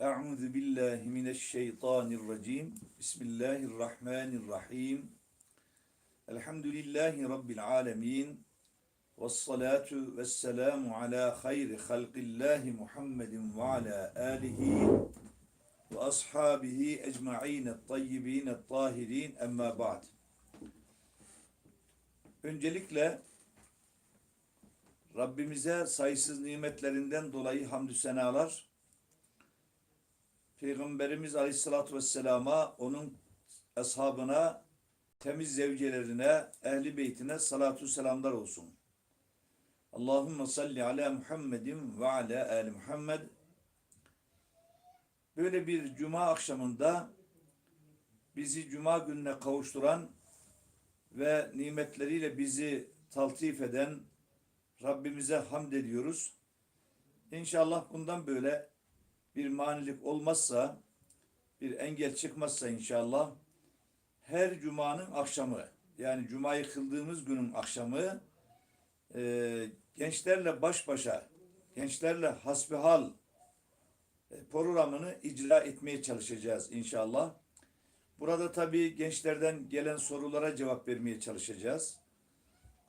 Euzu billahi mineşşeytanirracim. Bismillahirrahmanirrahim. Elhamdülillahi rabbil alamin. Ves salatu vesselamu ala hayri halqillahi Muhammedin ve ala alihi ve ashabihi ecmaîn et-tayyibin et-tahirin emma ba'd. Öncelikle Rabbimize sayısız nimetlerinden dolayı hamdü senalar, Peygamberimiz Aleyhisselatü Vesselam'a, onun ashabına, temiz zevcelerine, ehli beytine salatu selamlar olsun. Allahümme salli ala Muhammedin ve ala ali Muhammed. Böyle bir cuma akşamında bizi cuma gününe kavuşturan ve nimetleriyle bizi taltif eden Rabbimize hamd ediyoruz. İnşallah bundan böyle bir manilik olmazsa, bir engel çıkmazsa inşallah her cumanın akşamı yani cumayı kıldığımız günün akşamı e, gençlerle baş başa, gençlerle hasbihal e, programını icra etmeye çalışacağız inşallah. Burada tabii gençlerden gelen sorulara cevap vermeye çalışacağız.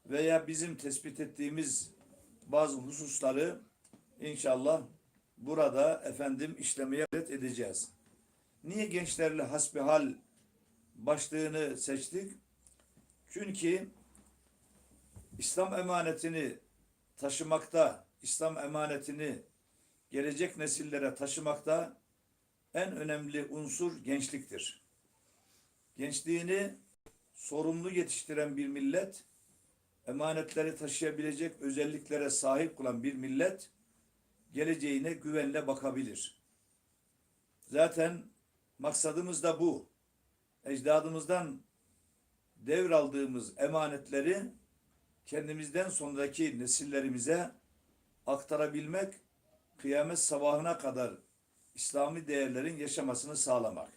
Veya bizim tespit ettiğimiz bazı hususları inşallah burada efendim işlemeye edeceğiz. Niye gençlerle hasbihal başlığını seçtik? Çünkü İslam emanetini taşımakta, İslam emanetini gelecek nesillere taşımakta en önemli unsur gençliktir. Gençliğini sorumlu yetiştiren bir millet, emanetleri taşıyabilecek özelliklere sahip olan bir millet, geleceğine güvenle bakabilir. Zaten maksadımız da bu. Ecdadımızdan devraldığımız emanetleri kendimizden sonraki nesillerimize aktarabilmek, kıyamet sabahına kadar İslami değerlerin yaşamasını sağlamak.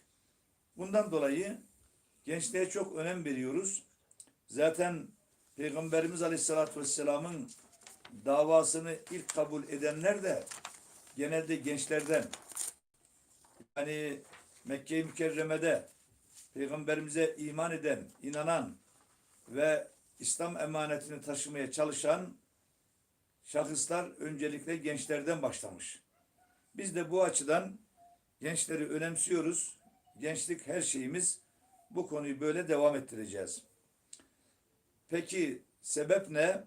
Bundan dolayı gençliğe çok önem veriyoruz. Zaten Peygamberimiz Aleyhisselatü Vesselam'ın davasını ilk kabul edenler de genelde gençlerden. Yani Mekke-i Mükerreme'de Peygamberimize iman eden, inanan ve İslam emanetini taşımaya çalışan şahıslar öncelikle gençlerden başlamış. Biz de bu açıdan gençleri önemsiyoruz. Gençlik her şeyimiz. Bu konuyu böyle devam ettireceğiz. Peki sebep ne?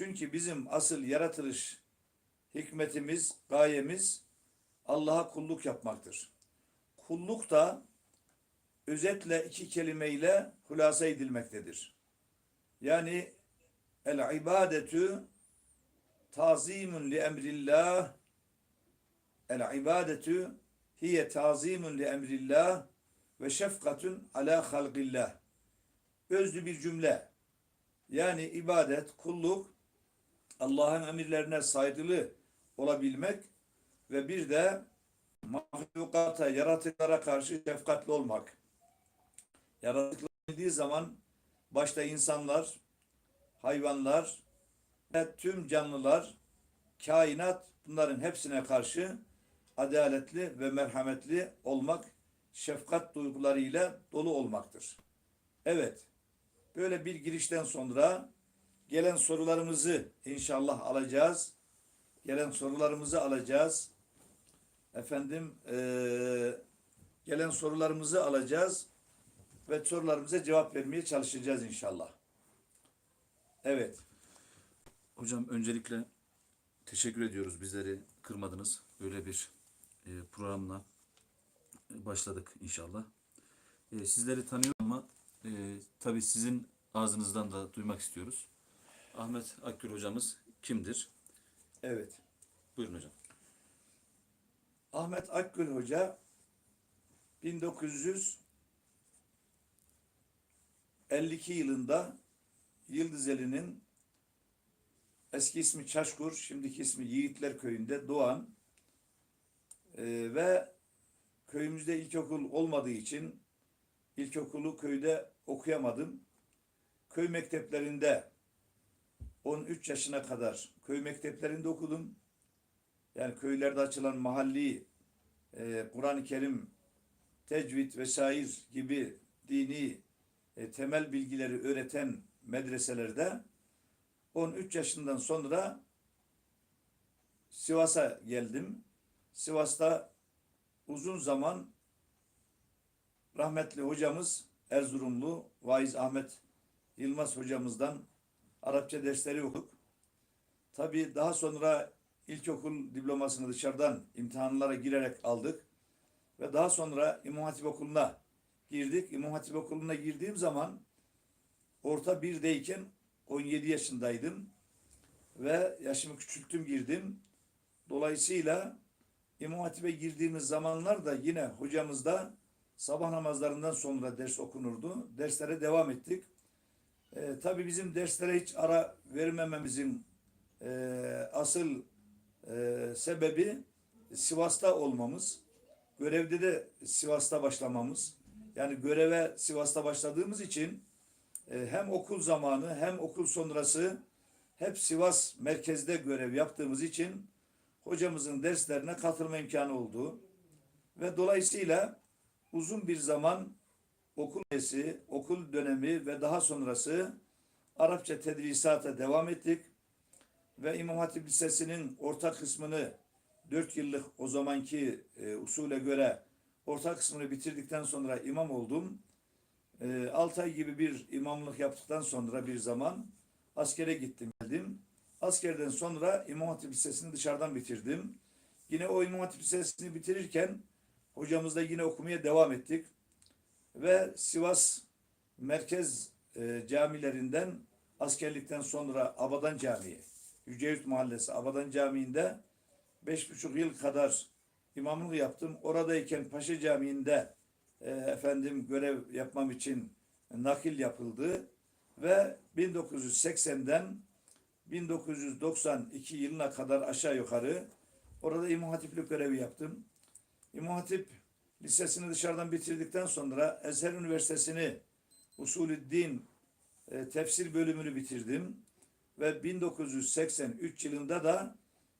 Çünkü bizim asıl yaratılış hikmetimiz, gayemiz Allah'a kulluk yapmaktır. Kulluk da özetle iki kelimeyle hulasa edilmektedir. Yani el ibadetü tazimun li emrillah el ibadetü hiye tazimun li emrillah ve şefkatun ala halqillah. Özlü bir cümle. Yani ibadet, kulluk Allah'ın emirlerine saygılı olabilmek ve bir de mahlukata, yaratıklara karşı şefkatli olmak. Yaratıklar dediği zaman başta insanlar, hayvanlar ve tüm canlılar, kainat bunların hepsine karşı adaletli ve merhametli olmak, şefkat duygularıyla dolu olmaktır. Evet, böyle bir girişten sonra gelen sorularımızı inşallah alacağız. Gelen sorularımızı alacağız. Efendim, eee, gelen sorularımızı alacağız ve sorularımıza cevap vermeye çalışacağız inşallah. Evet. Hocam öncelikle teşekkür ediyoruz. Bizleri kırmadınız. Böyle bir e, programla e, başladık inşallah. E, sizleri tanıyorum ama e, tabii sizin ağzınızdan da duymak istiyoruz. Ahmet Akgül hocamız kimdir? Evet. Buyurun hocam. Ahmet Akgül Hoca 1952 yılında Yıldızeli'nin eski ismi Çaşkur, şimdiki ismi Yiğitler Köyü'nde doğan e, ve köyümüzde ilkokul olmadığı için ilkokulu köyde okuyamadım. Köy mekteplerinde 13 yaşına kadar köy mekteplerinde okudum. Yani köylerde açılan mahalli e, Kur'an-ı Kerim, tecvid vesaire gibi dini e, temel bilgileri öğreten medreselerde 13 yaşından sonra Sivas'a geldim. Sivas'ta uzun zaman rahmetli hocamız Erzurumlu Vaiz Ahmet Yılmaz hocamızdan Arapça dersleri okuduk. Tabii daha sonra ilkokul diplomasını dışarıdan imtihanlara girerek aldık. Ve daha sonra İmam Hatip Okulu'na girdik. İmam Hatip Okulu'na girdiğim zaman orta birdeyken 17 yaşındaydım. Ve yaşımı küçülttüm girdim. Dolayısıyla İmam Hatip'e girdiğimiz zamanlar da yine hocamızda sabah namazlarından sonra ders okunurdu. Derslere devam ettik. E, tabii bizim derslere hiç ara vermememizin e, asıl e, sebebi Sivas'ta olmamız. Görevde de Sivas'ta başlamamız. Yani göreve Sivas'ta başladığımız için e, hem okul zamanı hem okul sonrası hep Sivas merkezde görev yaptığımız için hocamızın derslerine katılma imkanı oldu. Ve dolayısıyla uzun bir zaman okul üyesi, okul dönemi ve daha sonrası Arapça tedrisata devam ettik. Ve İmam Hatip Lisesi'nin orta kısmını 4 yıllık o zamanki e, usule göre orta kısmını bitirdikten sonra imam oldum. E, 6 ay gibi bir imamlık yaptıktan sonra bir zaman askere gittim geldim. Askerden sonra İmam Hatip Lisesi'ni dışarıdan bitirdim. Yine o İmam Hatip Lisesi'ni bitirirken hocamızla yine okumaya devam ettik. Ve Sivas merkez e, camilerinden askerlikten sonra Abadan Camii, Yüceyurt Mahallesi Abadan Camii'nde beş buçuk yıl kadar imamlık yaptım. Oradayken Paşa Camii'nde e, efendim görev yapmam için nakil yapıldı ve 1980'den 1992 yılına kadar aşağı yukarı orada İmam Hatiplik görevi yaptım. İmam Hatip Lisesini dışarıdan bitirdikten sonra Ezher Üniversitesi'ni Usulü Din e, tefsir bölümünü bitirdim. Ve 1983 yılında da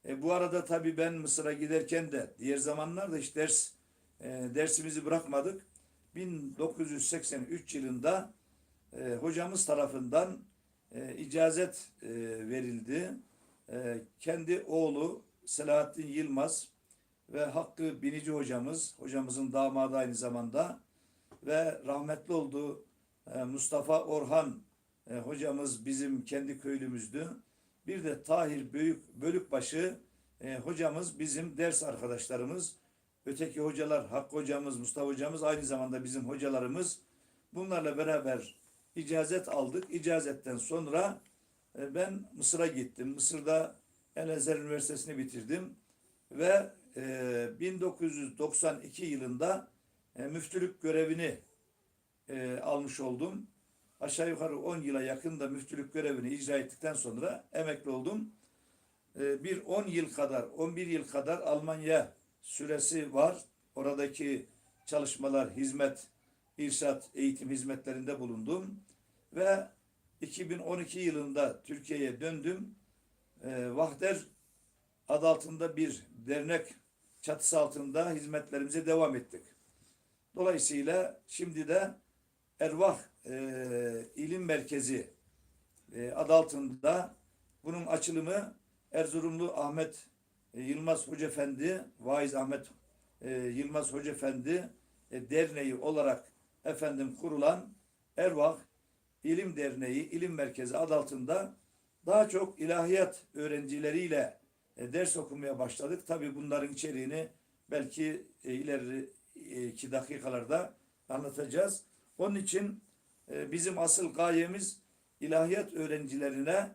e, bu arada tabii ben Mısır'a giderken de diğer zamanlarda hiç ders e, dersimizi bırakmadık. 1983 yılında e, hocamız tarafından e, icazet e, verildi. E, kendi oğlu Selahattin Yılmaz ve Hakkı Binici hocamız, hocamızın damadı aynı zamanda ve rahmetli olduğu e, Mustafa Orhan e, hocamız bizim kendi köylümüzdü. Bir de Tahir Büyük Bölükbaşı e, hocamız bizim ders arkadaşlarımız. Öteki hocalar Hakkı hocamız, Mustafa hocamız aynı zamanda bizim hocalarımız. Bunlarla beraber icazet aldık. İcazetten sonra ben Mısır'a gittim. Mısır'da El Ezer Üniversitesi'ni bitirdim ve e, 1992 yılında e, müftülük görevini e, almış oldum. Aşağı yukarı 10 yıla yakın da müftülük görevini icra ettikten sonra emekli oldum. E, bir 10 yıl kadar, 11 yıl kadar Almanya süresi var. Oradaki çalışmalar, hizmet, irşat, eğitim hizmetlerinde bulundum. Ve 2012 yılında Türkiye'ye döndüm. E, Vahder adı altında bir dernek çatısı altında hizmetlerimize devam ettik. Dolayısıyla şimdi de Ervah e, İlim Merkezi e, adı altında bunun açılımı Erzurumlu Ahmet e, Yılmaz Hoca Efendi, Vaiz Ahmet e, Yılmaz Hoca Efendi e, Derneği olarak efendim kurulan Ervah İlim Derneği, İlim Merkezi adı altında daha çok ilahiyat öğrencileriyle e, ders okumaya başladık. Tabi bunların içeriğini belki e, ileriki dakikalarda anlatacağız. Onun için e, bizim asıl gayemiz ilahiyat öğrencilerine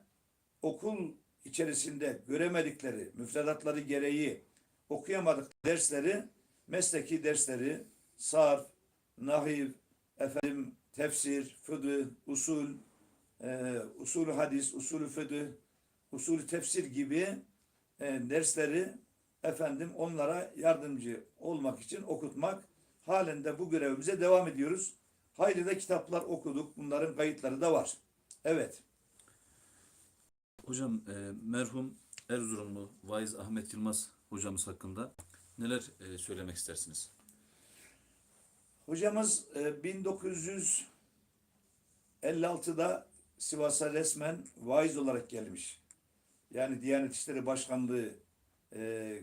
okul içerisinde göremedikleri, müfredatları gereği okuyamadık dersleri, mesleki dersleri, sarf, nahiv, efendim, tefsir, fıkıh, usul, e, usulü hadis, usulü fıkıh, usulü tefsir gibi e, dersleri efendim onlara yardımcı olmak için okutmak halinde bu görevimize devam ediyoruz. Hayli de kitaplar okuduk. Bunların kayıtları da var. Evet. Hocam e, merhum Erzurumlu Vaiz Ahmet Yılmaz hocamız hakkında Neler e, söylemek istersiniz? Hocamız e, 1956'da Sivas'a resmen vaiz olarak gelmiş. Yani Diyanet İşleri Başkanlığı e,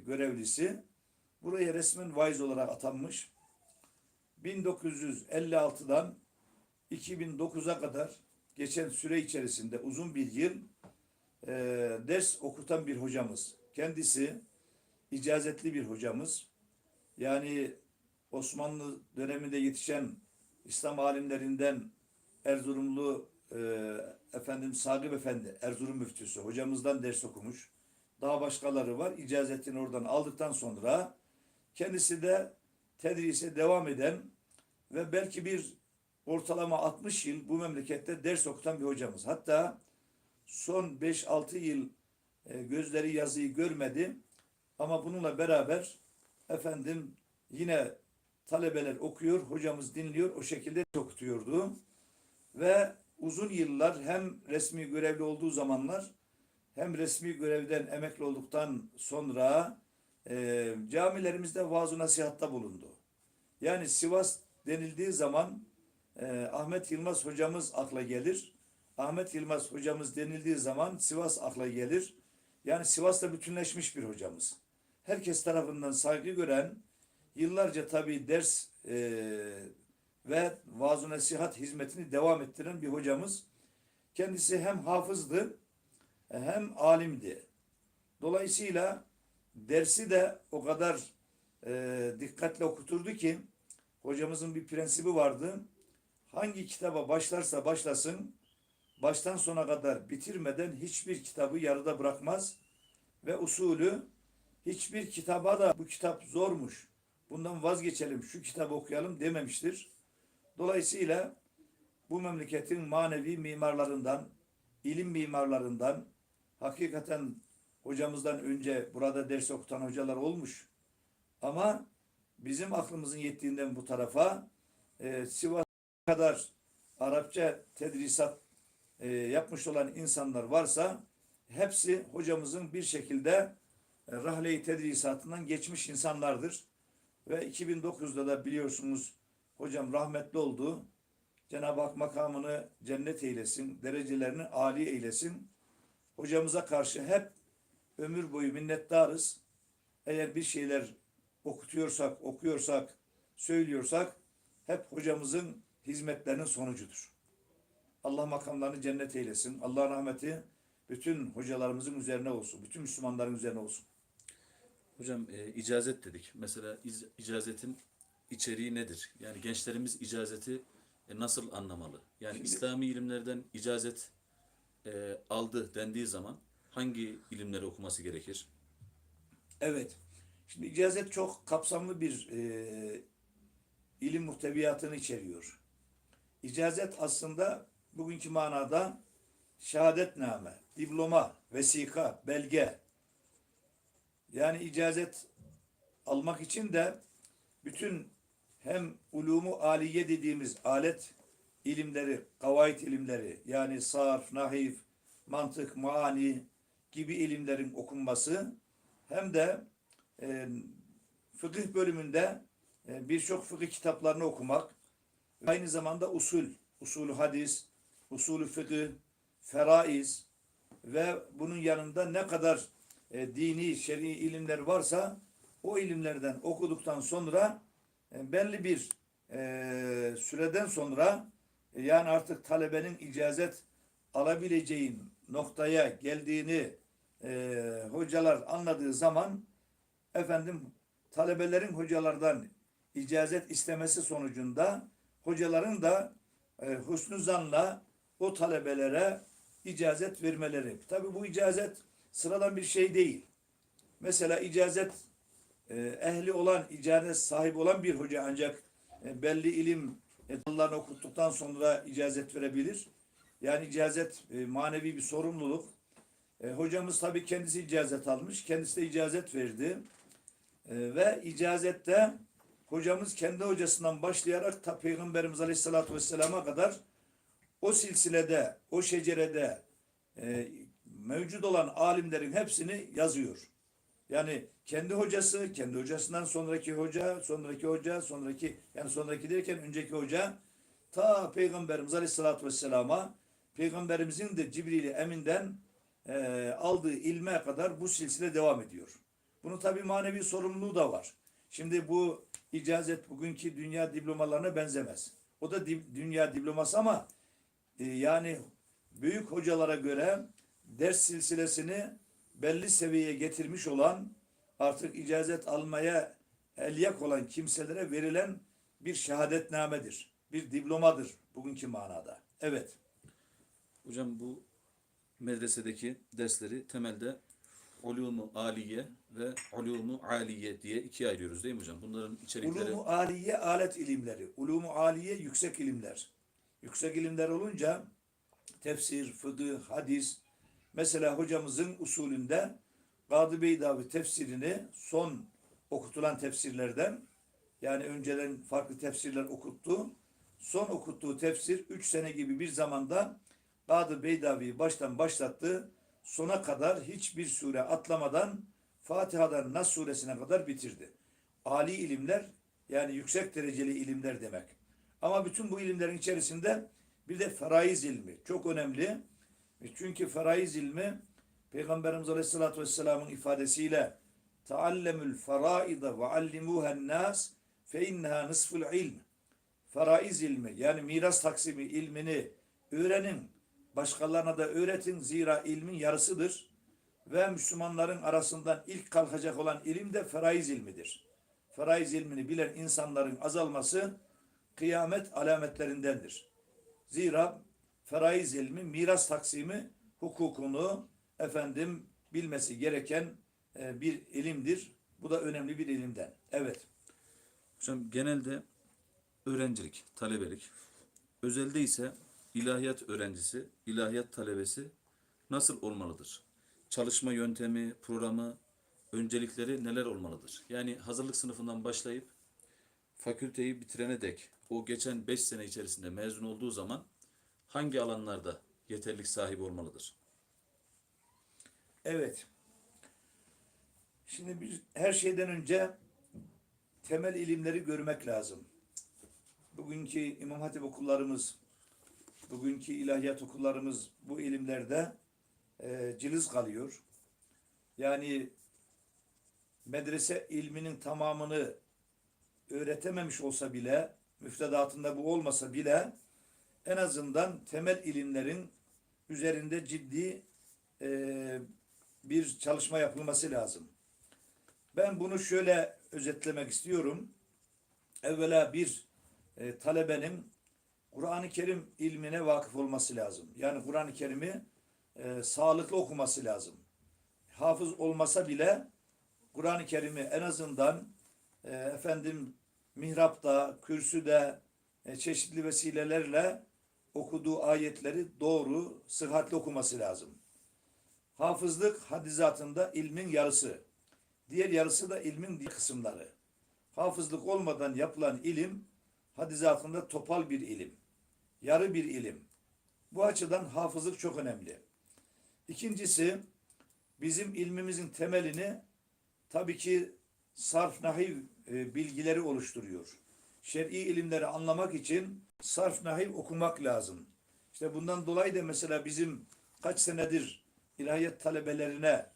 görevlisi buraya resmen vaiz olarak atanmış. 1956'dan 2009'a kadar geçen süre içerisinde uzun bir yıl e, ders okutan bir hocamız. Kendisi icazetli bir hocamız. Yani Osmanlı döneminde yetişen İslam alimlerinden Erzurumlu e, efendim Sagip Efendi, Erzurum müftüsü hocamızdan ders okumuş. Daha başkaları var. İcazetini oradan aldıktan sonra kendisi de tedrise devam eden ve belki bir ortalama 60 yıl bu memlekette ders okutan bir hocamız. Hatta son 5-6 yıl e, gözleri yazıyı görmedi ama bununla beraber efendim yine talebeler okuyor, hocamız dinliyor, o şekilde okutuyordu. Ve uzun yıllar hem resmi görevli olduğu zamanlar hem resmi görevden emekli olduktan sonra e, camilerimizde vaaz nasihatta bulundu. Yani Sivas denildiği zaman e, Ahmet Yılmaz hocamız akla gelir. Ahmet Yılmaz hocamız denildiği zaman Sivas akla gelir. Yani Sivas'ta bütünleşmiş bir hocamız. Herkes tarafından saygı gören, yıllarca tabii ders e, ve vaaz nasihat hizmetini devam ettiren bir hocamız. Kendisi hem hafızdı hem alimdi. Dolayısıyla dersi de o kadar e, dikkatle okuturdu ki hocamızın bir prensibi vardı. Hangi kitaba başlarsa başlasın baştan sona kadar bitirmeden hiçbir kitabı yarıda bırakmaz ve usulü hiçbir kitaba da bu kitap zormuş. Bundan vazgeçelim, şu kitabı okuyalım dememiştir. Dolayısıyla bu memleketin manevi mimarlarından, ilim mimarlarından, hakikaten hocamızdan önce burada ders okutan hocalar olmuş. Ama bizim aklımızın yettiğinden bu tarafa e, Sivas kadar Arapça tedrisat e, yapmış olan insanlar varsa hepsi hocamızın bir şekilde e, rahle-i tedrisatından geçmiş insanlardır. Ve 2009'da da biliyorsunuz hocam rahmetli oldu. Cenab-ı Hak makamını cennet eylesin, derecelerini âli eylesin. Hocamıza karşı hep ömür boyu minnettarız. Eğer bir şeyler okutuyorsak, okuyorsak, söylüyorsak hep hocamızın hizmetlerinin sonucudur. Allah makamlarını cennet eylesin. Allah rahmeti bütün hocalarımızın üzerine olsun. Bütün Müslümanların üzerine olsun. Hocam e, icazet dedik. Mesela iz- icazetin içeriği nedir? Yani gençlerimiz icazeti e, nasıl anlamalı? Yani Şimdi- İslami ilimlerden icazet e, aldı dendiği zaman hangi ilimleri okuması gerekir? Evet. Şimdi icazet çok kapsamlı bir e, ilim muhteviyatını içeriyor. İcazet aslında bugünkü manada şehadetname, diploma, vesika, belge. Yani icazet almak için de bütün hem ulumu aliye dediğimiz alet ilimleri, kavaid ilimleri yani sarf, nahif, mantık, maani gibi ilimlerin okunması hem de e, fıkıh bölümünde e, birçok fıkıh kitaplarını okumak, aynı zamanda usul, usulü hadis, usulü fıkıh, feraiz ve bunun yanında ne kadar e, dini, şer'i ilimler varsa o ilimlerden okuduktan sonra belli bir e, süreden sonra e, yani artık talebenin icazet alabileceğin noktaya geldiğini e, hocalar anladığı zaman efendim talebelerin hocalardan icazet istemesi sonucunda hocaların da e, husnü zanla o talebelere icazet vermeleri. Tabi bu icazet sıradan bir şey değil. Mesela icazet e, ehli olan, icazet sahibi olan bir hoca ancak e, belli ilim dallarını okuttuktan sonra icazet verebilir. Yani icazet e, manevi bir sorumluluk. E, hocamız tabii kendisi icazet almış. Kendisi de icazet verdi. E, ve icazette hocamız kendi hocasından başlayarak ta Peygamberimiz Aleyhisselatü Vesselam'a kadar o silsilede, o şecerede e, mevcut olan alimlerin hepsini yazıyor. Yani kendi hocası, kendi hocasından sonraki hoca, sonraki hoca, sonraki yani sonraki derken önceki hoca ta Peygamberimiz Aleyhisselatü Vesselam'a Peygamberimizin de Cibril-i Emin'den e, aldığı ilme kadar bu silsile devam ediyor. Bunun tabi manevi sorumluluğu da var. Şimdi bu icazet bugünkü dünya diplomalarına benzemez. O da di- dünya diploması ama e, yani büyük hocalara göre ders silsilesini belli seviyeye getirmiş olan artık icazet almaya elyak olan kimselere verilen bir şehadetnamedir. Bir diplomadır bugünkü manada. Evet. Hocam bu medresedeki dersleri temelde ulumu aliye ve ulumu aliye diye ikiye ayırıyoruz değil mi hocam? Bunların içerikleri Ulumu aliye alet ilimleri. Ulumu aliye yüksek ilimler. Yüksek ilimler olunca tefsir, fıkıh, hadis. Mesela hocamızın usulünde Kadı Beydavi tefsirini son okutulan tefsirlerden yani önceden farklı tefsirler okuttu. Son okuttuğu tefsir 3 sene gibi bir zamanda Kadı Beydavi'yi baştan başlattı. Sona kadar hiçbir sure atlamadan Fatiha'dan Nas suresine kadar bitirdi. Ali ilimler yani yüksek dereceli ilimler demek. Ama bütün bu ilimlerin içerisinde bir de feraiz ilmi çok önemli. E Çünkü feraiz ilmi Peygamberimiz Aleyhisselatü Vesselam'ın ifadesiyle Taallemül feraida ve allimuhen nas fe inneha nisful ilm. Feraiz ilmi yani miras taksimi ilmini öğrenin. Başkalarına da öğretin zira ilmin yarısıdır. Ve Müslümanların arasından ilk kalkacak olan ilim de feraiz ilmidir. Feraiz ilmini bilen insanların azalması kıyamet alametlerindendir. Zira feraiz ilmi, miras taksimi hukukunu efendim bilmesi gereken e, bir ilimdir. Bu da önemli bir ilimden. Evet. hocam genelde öğrencilik, talebelik, özelde ise ilahiyat öğrencisi, ilahiyat talebesi nasıl olmalıdır? Çalışma yöntemi, programı, öncelikleri neler olmalıdır? Yani hazırlık sınıfından başlayıp fakülteyi bitirene dek o geçen 5 sene içerisinde mezun olduğu zaman hangi alanlarda yeterlik sahibi olmalıdır? Evet. Şimdi biz her şeyden önce temel ilimleri görmek lazım. Bugünkü İmam Hatip okullarımız, bugünkü ilahiyat okullarımız bu ilimlerde e, cılız kalıyor. Yani medrese ilminin tamamını öğretememiş olsa bile, müfredatında bu olmasa bile en azından temel ilimlerin üzerinde ciddi e, bir çalışma yapılması lazım. Ben bunu şöyle özetlemek istiyorum. Evvela bir e, talebenin Kur'an-ı Kerim ilmine vakıf olması lazım. Yani Kur'an-ı Kerim'i e, sağlıklı okuması lazım. Hafız olmasa bile Kur'an-ı Kerim'i en azından e, efendim mihrapta, kürsüde e, çeşitli vesilelerle okuduğu ayetleri doğru, sıhhatli okuması lazım. Hafızlık hadizatında ilmin yarısı. Diğer yarısı da ilmin kısımları. Hafızlık olmadan yapılan ilim hadizatında topal bir ilim. Yarı bir ilim. Bu açıdan hafızlık çok önemli. İkincisi bizim ilmimizin temelini tabii ki sarf nahiv e, bilgileri oluşturuyor. Şer'i ilimleri anlamak için sarf nahiv okumak lazım. İşte bundan dolayı da mesela bizim kaç senedir ilahiyat talebelerine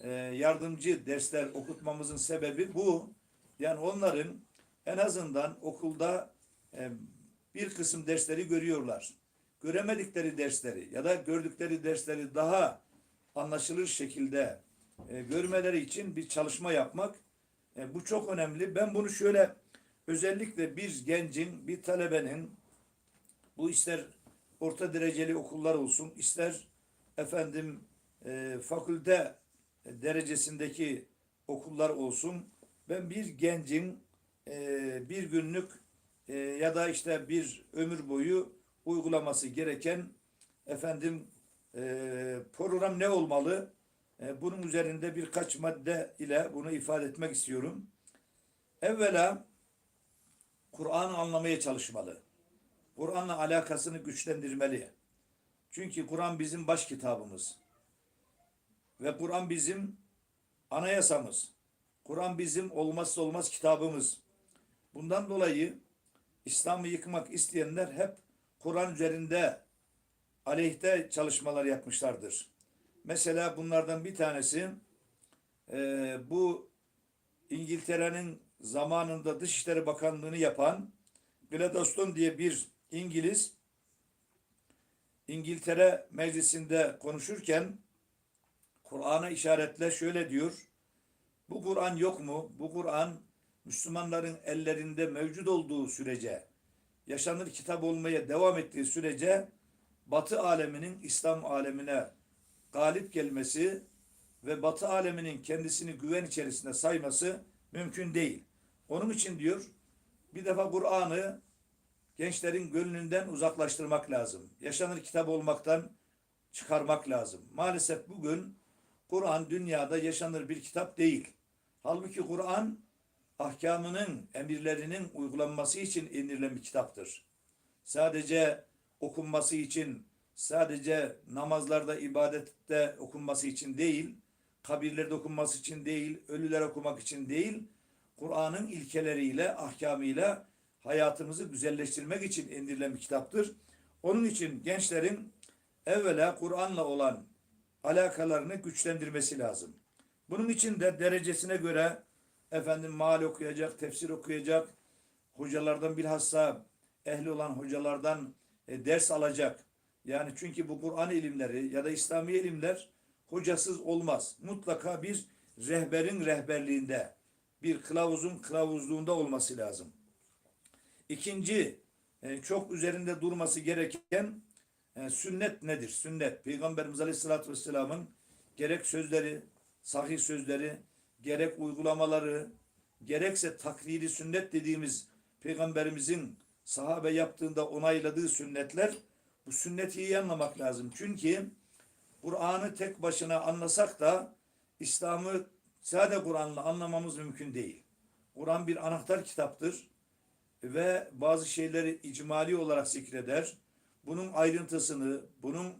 e, yardımcı dersler okutmamızın sebebi bu. Yani onların en azından okulda e, bir kısım dersleri görüyorlar. Göremedikleri dersleri ya da gördükleri dersleri daha anlaşılır şekilde e, görmeleri için bir çalışma yapmak bu çok önemli. Ben bunu şöyle özellikle bir gencin, bir talebenin bu ister orta dereceli okullar olsun, ister efendim e, fakülte derecesindeki okullar olsun. Ben bir gencin e, bir günlük e, ya da işte bir ömür boyu uygulaması gereken efendim e, program ne olmalı? E, bunun üzerinde birkaç madde ile bunu ifade etmek istiyorum. Evvela Kur'an'ı anlamaya çalışmalı. Kur'an'la alakasını güçlendirmeli. Çünkü Kur'an bizim baş kitabımız. Ve Kur'an bizim anayasamız. Kur'an bizim olmazsa olmaz kitabımız. Bundan dolayı İslam'ı yıkmak isteyenler hep Kur'an üzerinde aleyhte çalışmalar yapmışlardır. Mesela bunlardan bir tanesi e, bu İngiltere'nin zamanında Dışişleri Bakanlığı'nı yapan Gladstone diye bir İngiliz İngiltere Meclisi'nde konuşurken Kur'an'a işaretle şöyle diyor. Bu Kur'an yok mu? Bu Kur'an Müslümanların ellerinde mevcut olduğu sürece, yaşanır kitap olmaya devam ettiği sürece Batı aleminin İslam alemine galip gelmesi ve Batı aleminin kendisini güven içerisinde sayması mümkün değil. Onun için diyor bir defa Kur'an'ı gençlerin gönlünden uzaklaştırmak lazım. Yaşanır kitap olmaktan çıkarmak lazım. Maalesef bugün Kur'an dünyada yaşanır bir kitap değil. Halbuki Kur'an ahkamının, emirlerinin uygulanması için indirilen bir kitaptır. Sadece okunması için, sadece namazlarda, ibadette okunması için değil, kabirlerde okunması için değil, ölüler okumak için değil, Kur'an'ın ilkeleriyle, ahkamıyla hayatımızı güzelleştirmek için indirilen bir kitaptır. Onun için gençlerin evvela Kur'an'la olan alakalarını güçlendirmesi lazım. Bunun için de derecesine göre efendim mal okuyacak, tefsir okuyacak, hocalardan bilhassa ehli olan hocalardan e, ders alacak. Yani çünkü bu Kur'an ilimleri ya da İslami ilimler hocasız olmaz. Mutlaka bir rehberin rehberliğinde, bir kılavuzun kılavuzluğunda olması lazım. İkinci, e, çok üzerinde durması gereken e, sünnet nedir? Sünnet, Peygamberimiz Aleyhisselatü Vesselam'ın gerek sözleri, sahih sözleri, gerek uygulamaları, gerekse takriri sünnet dediğimiz Peygamberimizin sahabe yaptığında onayladığı sünnetler, bu sünneti iyi anlamak lazım. Çünkü Kur'an'ı tek başına anlasak da İslam'ı sade Kur'an'la anlamamız mümkün değil. Kur'an bir anahtar kitaptır ve bazı şeyleri icmali olarak zikreder. Bunun ayrıntısını, bunun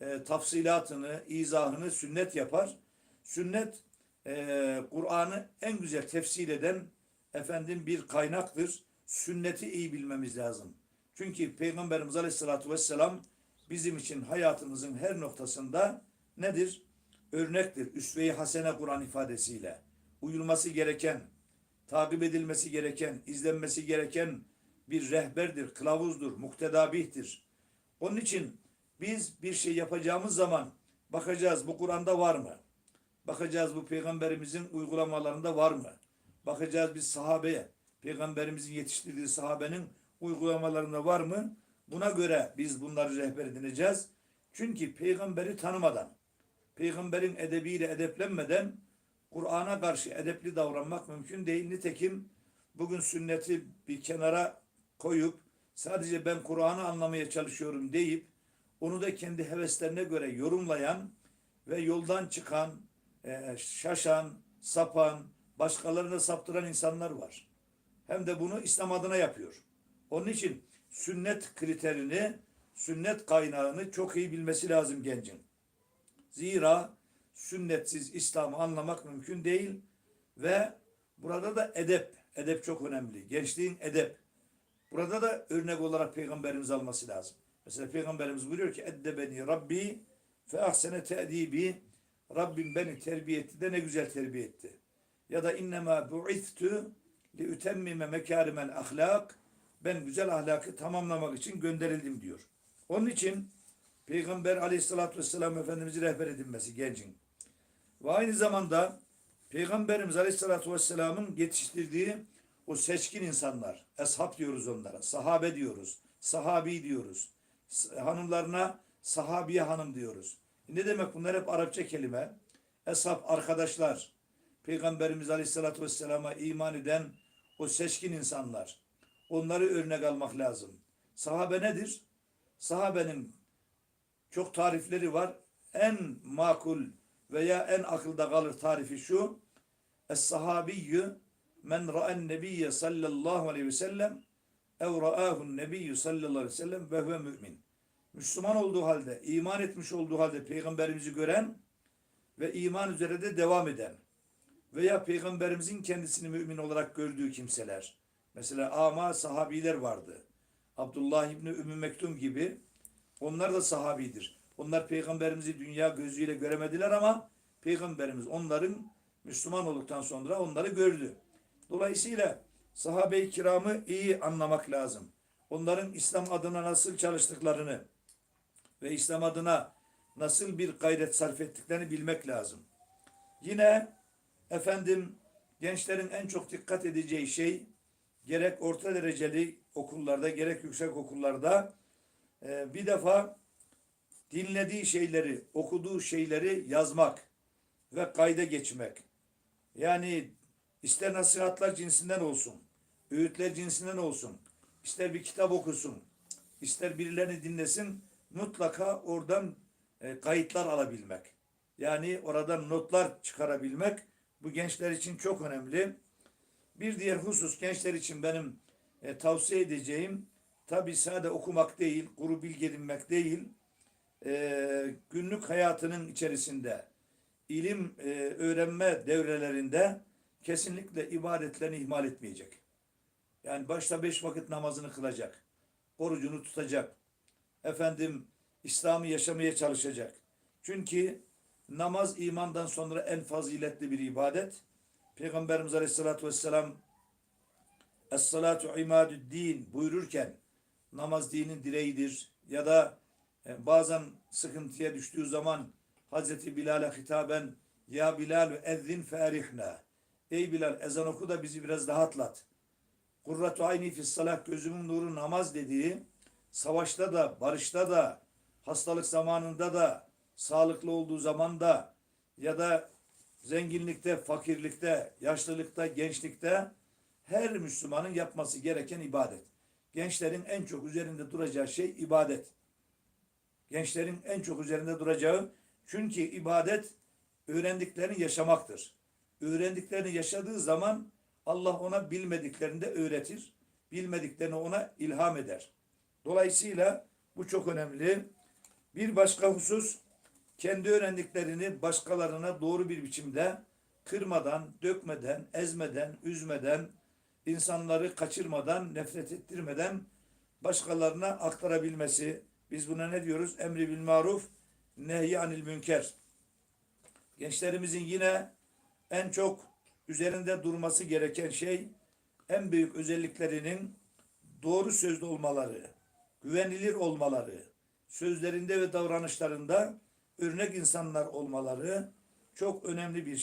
e, tafsilatını, izahını sünnet yapar. Sünnet e, Kur'an'ı en güzel tefsir eden efendim bir kaynaktır. Sünneti iyi bilmemiz lazım. Çünkü Peygamberimiz Aleyhisselatü Vesselam bizim için hayatımızın her noktasında nedir? Örnektir. Üsve-i Hasene Kur'an ifadesiyle. Uyulması gereken, takip edilmesi gereken, izlenmesi gereken bir rehberdir, kılavuzdur, muktedabihtir. Onun için biz bir şey yapacağımız zaman bakacağız bu Kur'an'da var mı? Bakacağız bu peygamberimizin uygulamalarında var mı? Bakacağız biz sahabeye, peygamberimizin yetiştirdiği sahabenin uygulamalarında var mı? Buna göre biz bunları rehber edineceğiz. Çünkü peygamberi tanımadan, peygamberin edebiyle edeplenmeden Kur'an'a karşı edepli davranmak mümkün değil. Nitekim bugün sünneti bir kenara koyup sadece ben Kur'an'ı anlamaya çalışıyorum deyip onu da kendi heveslerine göre yorumlayan ve yoldan çıkan, e, şaşan, sapan, başkalarına saptıran insanlar var. Hem de bunu İslam adına yapıyor. Onun için sünnet kriterini, sünnet kaynağını çok iyi bilmesi lazım gencin. Zira sünnetsiz İslam'ı anlamak mümkün değil ve burada da edep, edep çok önemli. Gençliğin edep. Burada da örnek olarak peygamberimiz alması lazım. Mesela peygamberimiz buyuruyor ki eddebeni Rabbi fe ahsene te'dibi Rabbim beni terbiye etti de ne güzel terbiye etti. Ya da innema bu'ithtu li ütemmime mekârimel ahlak ben güzel ahlakı tamamlamak için gönderildim diyor. Onun için Peygamber aleyhissalatü vesselam Efendimiz'i rehber edinmesi gencin. Ve aynı zamanda Peygamberimiz aleyhissalatü vesselamın yetiştirdiği o seçkin insanlar, eshab diyoruz onlara, sahabe diyoruz, sahabi diyoruz. Hanımlarına sahabiye hanım diyoruz. Ne demek bunlar hep Arapça kelime. Eshab arkadaşlar, Peygamberimiz aleyhissalatü vesselama iman eden o seçkin insanlar. Onları örnek almak lazım. Sahabe nedir? Sahabenin çok tarifleri var. En makul veya en akılda kalır tarifi şu. Es-sahabiyyü men ra'en nebiyye sallallahu aleyhi ve sellem ev ra'ahun nebiyyü sallallahu aleyhi ve sellem ve huve mümin. Müslüman olduğu halde, iman etmiş olduğu halde peygamberimizi gören ve iman üzere de devam eden. veya peygamberimizin kendisini mümin olarak gördüğü kimseler. Mesela ama sahabiler vardı. Abdullah İbni Ümmü Mektum gibi onlar da sahabidir. Onlar peygamberimizi dünya gözüyle göremediler ama peygamberimiz onların Müslüman olduktan sonra onları gördü. Dolayısıyla sahabe-i kiramı iyi anlamak lazım. Onların İslam adına nasıl çalıştıklarını ve İslam adına nasıl bir gayret sarf ettiklerini bilmek lazım. Yine efendim gençlerin en çok dikkat edeceği şey gerek orta dereceli okullarda gerek yüksek okullarda e, bir defa dinlediği şeyleri, okuduğu şeyleri yazmak ve kayda geçmek. Yani ister nasihatler cinsinden olsun, öğütler cinsinden olsun, ister bir kitap okusun, ister birilerini dinlesin, mutlaka oradan e, kayıtlar alabilmek. Yani oradan notlar çıkarabilmek bu gençler için çok önemli. Bir diğer husus gençler için benim e, tavsiye edeceğim tabi sade okumak değil, kuru bilgi edinmek değil, e, günlük hayatının içerisinde ilim e, öğrenme devrelerinde kesinlikle ibadetlerini ihmal etmeyecek. Yani başta beş vakit namazını kılacak, orucunu tutacak, efendim İslam'ı yaşamaya çalışacak. Çünkü namaz imandan sonra en faziletli bir ibadet. Peygamberimiz Aleyhisselatü Vesselam Es-salatu imadüddin buyururken namaz dinin direğidir ya da e, bazen sıkıntıya düştüğü zaman Hazreti Bilal'e hitaben ya Bilal ezzin ferihna Ey Bilal ezan oku da bizi biraz rahatlat. Kurratu ayni fis gözümün nuru namaz dediği savaşta da barışta da hastalık zamanında da sağlıklı olduğu zamanda ya da zenginlikte, fakirlikte, yaşlılıkta, gençlikte her Müslümanın yapması gereken ibadet. Gençlerin en çok üzerinde duracağı şey ibadet. Gençlerin en çok üzerinde duracağı çünkü ibadet öğrendiklerini yaşamaktır. Öğrendiklerini yaşadığı zaman Allah ona bilmediklerini de öğretir. Bilmediklerini ona ilham eder. Dolayısıyla bu çok önemli. Bir başka husus kendi öğrendiklerini başkalarına doğru bir biçimde kırmadan, dökmeden, ezmeden, üzmeden, insanları kaçırmadan, nefret ettirmeden başkalarına aktarabilmesi. Biz buna ne diyoruz? Emri bil maruf, nehy anil münker. Gençlerimizin yine en çok üzerinde durması gereken şey en büyük özelliklerinin doğru sözlü olmaları, güvenilir olmaları, sözlerinde ve davranışlarında örnek insanlar olmaları çok önemli bir şey.